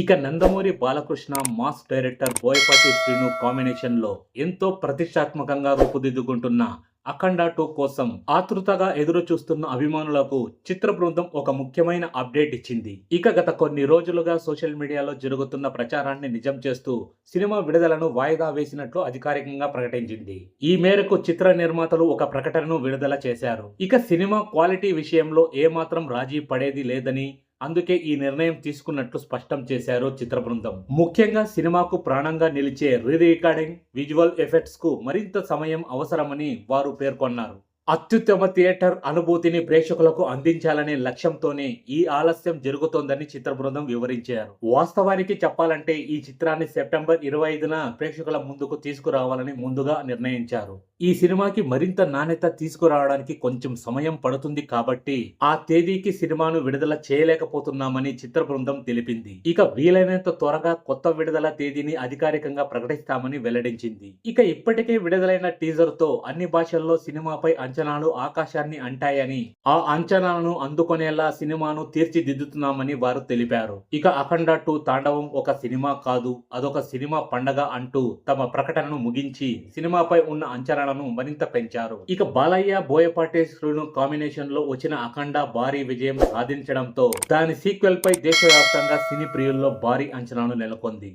ఇక Nandamuri Balakrishna mass director Boyapati Srinu కాంబినేషన్లో ఎంతో ప్రతిష్టాత్మకంగా రూపుదిద్దుకుంటున్న అఖండ టూ కోసం ఆతృతగా ఎదురు చూస్తున్న అభిమానులకు చిత్ర బృందం ఒక ముఖ్యమైన అప్డేట్ ఇచ్చింది. ఇక గత కొన్ని రోజులుగా సోషల్ మీడియాలో జరుగుతున్న ప్రచారాన్ని నిజం చేస్తూ సినిమా విడుదలను వాయిదా వేసినట్లు అధికారికంగా ప్రకటించింది. ఈ మేరకు చిత్ర నిర్మాతలు ఒక ప్రకటనను విడుదల చేశారు. ఇక సినిమా క్వాలిటీ విషయంలో ఏమాత్రం రాజీ పడేది లేదని అందుకే ఈ నిర్ణయం తీసుకున్నట్లు స్పష్టం చేశారు చిత్ర బృందం. ముఖ్యంగా సినిమాకు ప్రాణంగా నిలిచే రీ రికార్డింగ్ విజువల్ ఎఫెక్ట్స్కు మరింత సమయం అవసరమని వారు పేర్కొన్నారు. అత్యుత్తమ థియేటర్ అనుభూతిని ప్రేక్షకులకు అందించాలనే లక్ష్యంతోనే ఈ ఆలస్యం జరుగుతోందని చిత్ర బృందం వివరించారు. వాస్తవానికి చెప్పాలంటే ఈ చిత్రాన్ని సెప్టెంబర్ ఇరవై ఐదున ప్రేక్షకుల ముందుకు తీసుకురావాలని ముందుగా నిర్ణయించారు. ఈ సినిమాకి మరింత నాణ్యత తీసుకురావడానికి కొంచెం సమయం పడుతుంది కాబట్టి ఆ తేదీకి సినిమాను విడుదల చేయలేకపోతున్నామని చిత్ర బృందం తెలిపింది. ఇక వీలైనంత త్వరగా కొత్త విడుదల తేదీని అధికారికంగా ప్రకటిస్తామని వెల్లడించింది. ఇక ఇప్పటికే విడుదలైన టీజర్తో అన్ని భాషల్లో సినిమాపై అంచనాలు ఆకాశాన్ని అంటాయని ఆ అంచనాలను అందుకునేలా సినిమాను తీర్చిదిద్దుతున్నామని వారు తెలిపారు. ఇక అఖండ టూ తాండవం ఒక సినిమా కాదు అదొక సినిమా పండగ అంటూ తమ ప్రకటనను ముగించి సినిమాపై ఉన్న అంచనా అంచనాలను మరింత పెంచారు. ఇక బాలయ్య బోయపాటి శ్రీను కాంబినేషన్లో వచ్చిన అఖండ భారీ విజయం సాధించడంతో దాని సీక్వెల్ పై దేశవ్యాప్తంగా సినీ ప్రియుల్లో భారీ అంచనాలు నెలకొంది.